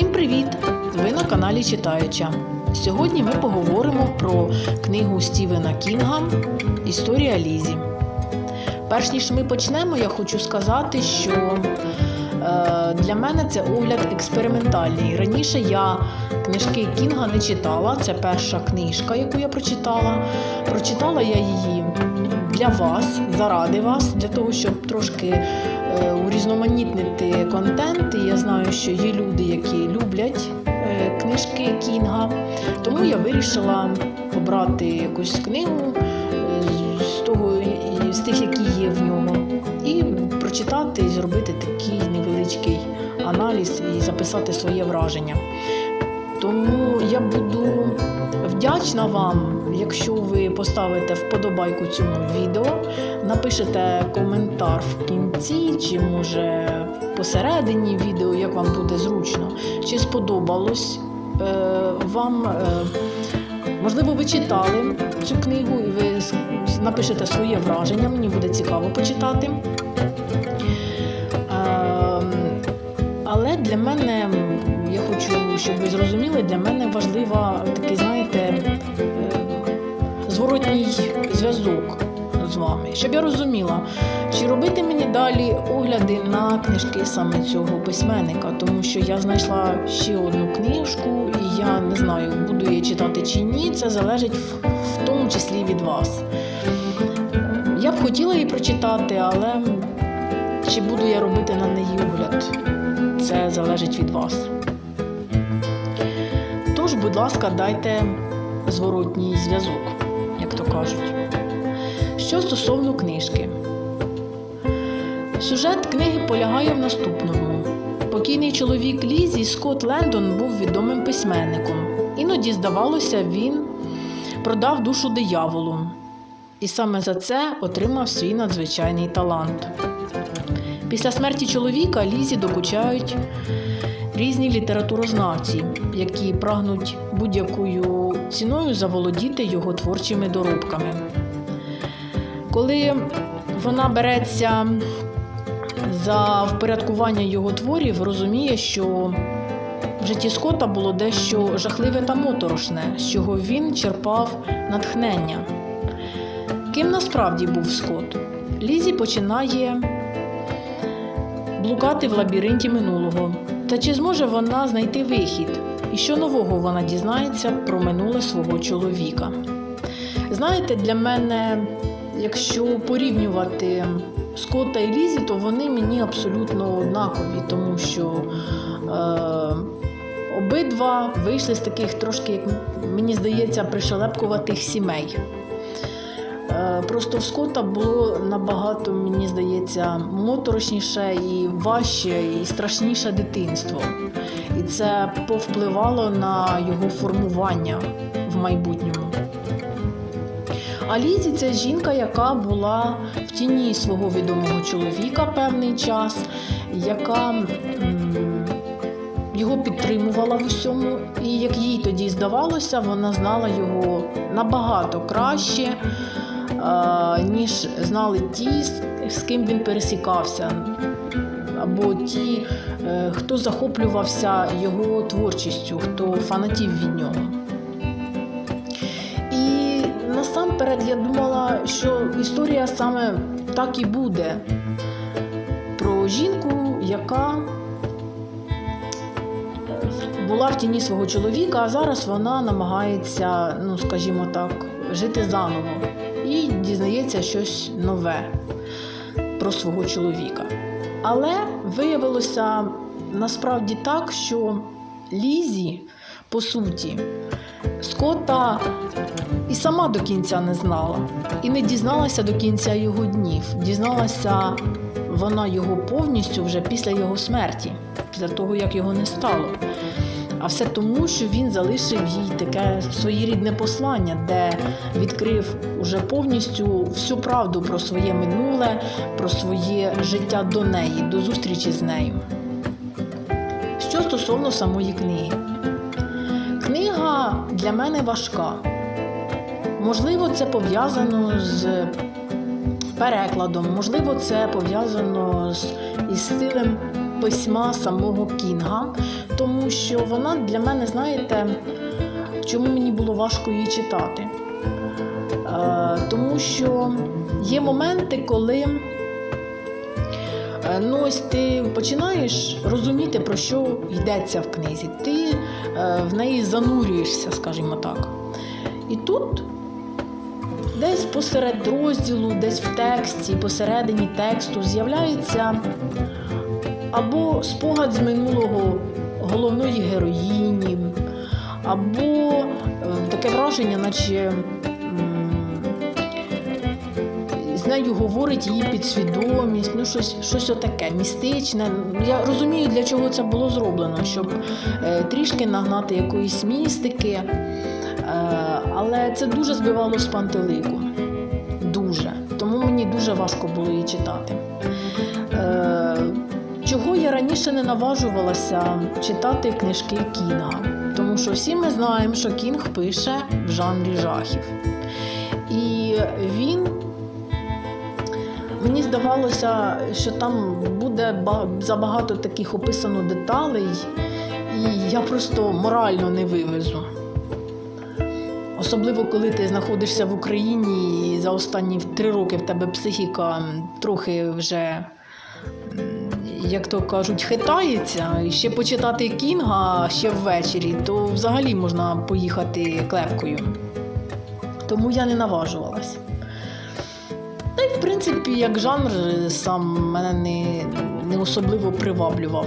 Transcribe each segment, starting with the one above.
Всім привіт! Ви на каналі Читаюча. Сьогодні ми поговоримо про книгу Стівена Кінга Історія Лізі. Перш ніж ми почнемо, я хочу сказати, що е, для мене це огляд експериментальний. Раніше я книжки Кінга не читала. Це перша книжка, яку я прочитала. Прочитала я її для вас, заради вас, для того, щоб трошки урізноманітнити контент. Я знаю, що є люди, які люблять е, книжки Кінга. Тому я вирішила обрати якусь книгу е, з того з тих, які є в ньому, і прочитати, і зробити такий невеличкий аналіз і записати своє враження. Тому я буду вдячна вам, якщо ви поставите вподобайку цьому відео, напишете коментар в кінці, чи може посередині відео, як вам буде зручно, чи сподобалось е, вам. Е, Можливо, ви читали цю книгу і ви напишете своє враження, мені буде цікаво почитати. Ем, Але для мене, щоб ви зрозуміли, для мене важлива такий, знаєте, е, зворотній зв'язок з вами, щоб я розуміла, чи робити мені далі огляди на книжки саме цього письменника, тому що я знайшла ще одну книжку, і я не знаю, буду її читати чи ні. Це залежить в, в тому числі від вас. Я б хотіла її прочитати, але чи буду я робити на неї огляд, це залежить від вас. Тож, будь ласка, дайте зворотній зв'язок, як то кажуть. Що стосовно книжки, сюжет книги полягає в наступному. Покійний чоловік Лізі Скотт Лендон був відомим письменником. Іноді, здавалося, він продав душу дияволу. І саме за це отримав свій надзвичайний талант. Після смерті чоловіка Лізі докучають різні літературознавці, які прагнуть будь-якою ціною заволодіти його творчими доробками. Коли вона береться за впорядкування його творів, розуміє, що в житті Скотта було дещо жахливе та моторошне, з чого він черпав натхнення. Ким насправді був Скотт? Лізі починає блукати в лабіринті минулого. Та чи зможе вона знайти вихід? І що нового вона дізнається про минуле свого чоловіка? Знаєте, для мене, якщо порівнювати Скотта і Лізі, то вони мені абсолютно однакові, тому що е, обидва вийшли з таких трошки, як мені здається, пришелепкуватих сімей. Е, Просто в Скотта було набагато, мені здається, моторошніше і важче, і страшніше дитинство. І це повпливало на його формування в майбутньому. А Лізі це жінка, яка була в тіні свого відомого чоловіка певний час, яка його підтримувала в усьому. І як їй тоді здавалося, вона знала його набагато краще, ніж знали ті, з- з ким він пересікався, або ті, е, хто захоплювався його творчістю, хто фанатів від нього. І насамперед я думала, що історія саме так і буде про жінку, яка була в тіні свого чоловіка, а зараз вона намагається, ну скажімо так, жити заново і дізнається щось нове про свого чоловіка. Але виявилося насправді так, що Лізі, по суті, Скотта і сама до кінця не знала, і не дізналася до кінця його днів. Дізналася вона його повністю вже після його смерті, після того, як його не стало. А все тому, що він залишив їй таке своєрідне послання, де відкрив уже повністю всю правду про своє минуле, про своє життя до неї, до зустрічі з нею. Що стосовно самої книги, книга для мене важка. Можливо, це пов'язано з перекладом, можливо, це пов'язано з із стилем письма самого Кінга, тому що вона для мене, знаєте, чому мені було важко її читати. Е, тому що є моменти, коли е, ну, ось ти починаєш розуміти, про що йдеться в книзі. Ти е, в неї занурюєшся, скажімо так. І тут десь посеред розділу, десь в тексті, посередині тексту з'являється або спогад з минулого головної героїні, або е, таке враження, наче з нею говорить її підсвідомість, ну щось, щось отаке містичне. Я розумію, для чого це було зроблено, щоб е, трішки нагнати якоїсь містики. Е, але це дуже збивало з пантелику. Дуже. Тому мені дуже важко було її читати. Чого я раніше не наважувалася читати книжки Кінга? Тому що всі ми знаємо, що Кінг пише в жанрі жахів. І він мені здавалося, що там буде забагато таких описано деталей, і я просто морально не вивезу. Особливо, коли ти знаходишся в Україні і за останні три роки в тебе психіка трохи вже, як то кажуть, хитається. І ще почитати Кінга ще ввечері, то взагалі можна поїхати клепкою. Тому я не наважувалась. Та й, в принципі, як жанр сам мене не, не особливо приваблював.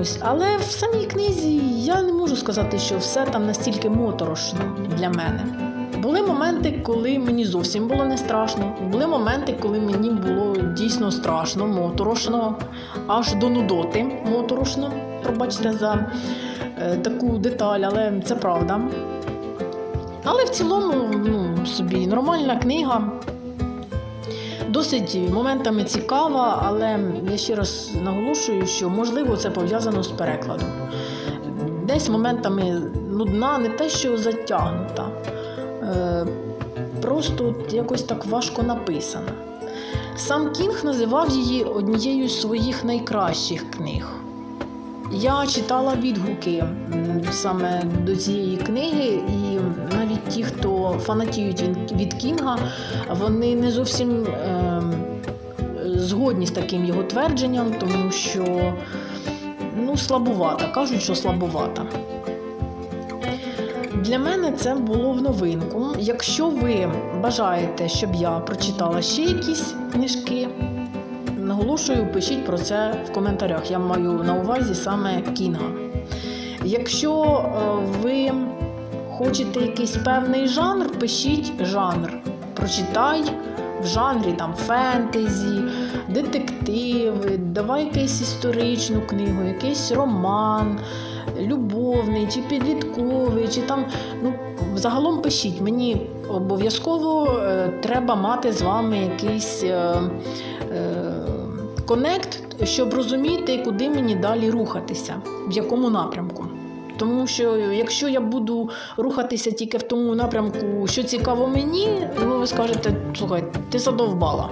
Ось, але в самій книзі я не можу сказати, що все там настільки моторошно для мене. Були моменти, коли мені зовсім було не страшно. Були моменти, коли мені було дійсно страшно, моторошно, аж до нудоти моторошно. Пробачте за е, таку деталь, але це правда. Але в цілому, ну, собі нормальна книга. Досить моментами цікава, але я ще раз наголошую, що можливо це пов'язано з перекладом. Десь моментами нудна, не те, що затягнута, просто якось так важко написана. Сам Кінг називав її однією з своїх найкращих книг. Я читала відгуки саме до цієї книги, і навіть ті, хто фанатіють від, Кінга, вони не зовсім ем, згодні з таким його твердженням, тому що ну, слабувата, кажуть, що слабувата. Для мене це було в новинку. Якщо ви бажаєте, щоб я прочитала ще якісь книжки, наголошую, пишіть про це в коментарях. Я маю на увазі саме Кінга. Якщо е, ви хочете якийсь певний жанр, пишіть жанр. Прочитай в жанрі там фентезі, детективи, давай якусь історичну книгу, якийсь роман, любовний чи підлітковий, чи там. Ну, загалом пишіть. Мені обов'язково е, треба мати з вами якийсь. Е, е, конект, щоб розуміти, куди мені далі рухатися, в якому напрямку. Тому що якщо я буду рухатися тільки в тому напрямку, що цікаво мені, ви скажете, слухай, ти задовбала.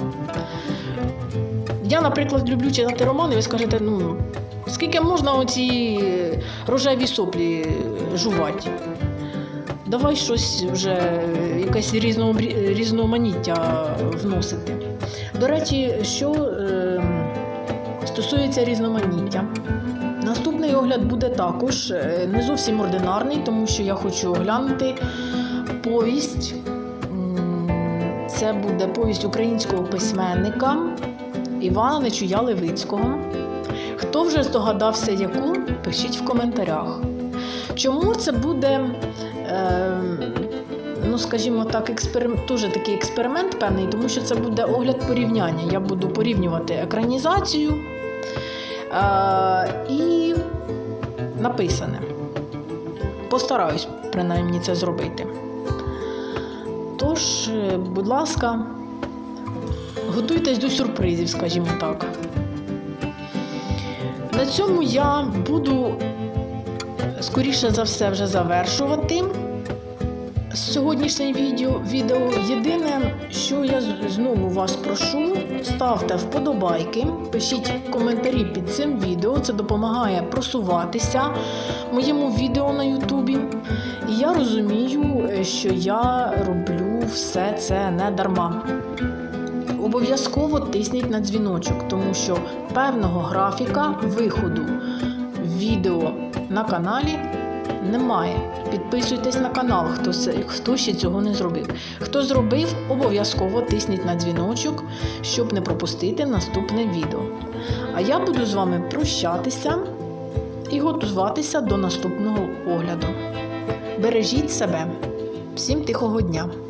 Я, наприклад, люблю читати романи, ви скажете, ну скільки можна оці рожеві соплі жувати? Давай щось вже, якесь різноманіття вносити. До речі, що е, стосується різноманіття. Наступний огляд буде також е, не зовсім ординарний, тому що я хочу оглянути повість. Це буде повість українського письменника Івана Нечуя Левицького. Хто вже здогадався, яку, пишіть в коментарях. Чому це буде, е, ну скажімо так, експеримент, дуже такий експеримент певний, тому що це буде огляд порівняння. Я буду порівнювати екранізацію е, і написане. Постараюсь принаймні це зробити. Тож, е, будь ласка, готуйтесь до сюрпризів, скажімо так. На цьому я буду скоріше за все вже завершувати сьогоднішнє відео. відео. Єдине, що я знову вас прошу, ставте вподобайки, пишіть коментарі під цим відео. Це допомагає просуватися моєму відео на Ютубі. І я розумію, е, що я роблю все це не дарма. Обов'язково тисніть на дзвіночок, тому що певного графіка виходу відео на каналі немає. Підписуйтесь на канал, хто, хто ще цього не зробив. Хто зробив, обов'язково тисніть на дзвіночок, щоб не пропустити наступне відео. А я буду з вами прощатися і готуватися до наступного огляду. Бережіть себе. Всім тихого дня!